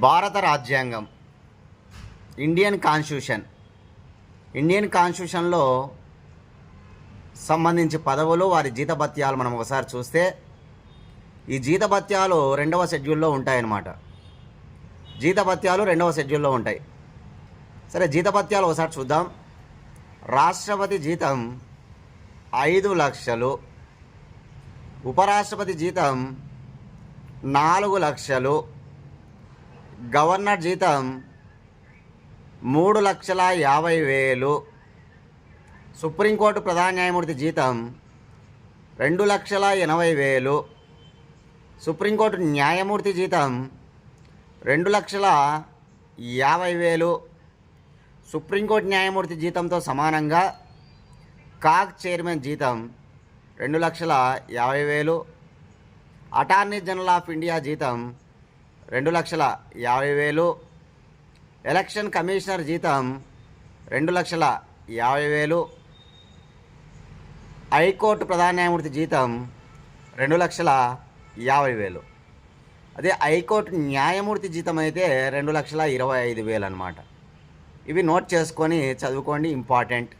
భారత రాజ్యాంగం. Indian constitution. Indian కాన్స్టిట్యూషన్లో సంబంధించి పదవులు వారి జీతభత్యాలు మనం ఒకసారి చూస్తే ఈ జీతభత్యాలు రెండవ షెడ్యూల్లో ఉంటాయన్నమాట. జీతభత్యాలు రెండవ షెడ్యూల్లో ఉంటాయి. సరే జీతభత్యాలు ఒకసారి చూద్దాం. రాష్ట్రపతి జీతం ఐదు లక్షలు ఉపరాష్ట్రపతి జీతం నాలుగు లక్షలు గవర్నర్ జీతం మూడు లక్షల యాభై వేలు. సుప్రీంకోర్టు ప్రధాన న్యాయమూర్తి జీతం రెండు లక్షల ఎనభై వేలు. సుప్రీంకోర్టు న్యాయమూర్తి జీతం రెండు లక్షల యాభై వేలు. సుప్రీంకోర్టు న్యాయమూర్తి జీతంతో సమానంగా కాక్ చైర్మన్ జీతం రెండు లక్షల యాభై వేలు. అటార్నీ జనరల్ ఆఫ్ ఇండియా జీతం రెండు లక్షల యాభై వేలు. ఎలక్షన్ కమిషనర్ జీతం రెండు లక్షల యాభై వేలు. హైకోర్టు ప్రధాన న్యాయమూర్తి జీతం రెండు లక్షల యాభై వేలు. అదే హైకోర్టు న్యాయమూర్తి జీతం అయితే రెండు లక్షల ఇరవై ఐదు వేలు అనమాట ఇవి నోట్ చేసుకొని చదువుకోండి ఇంపార్టెంట్.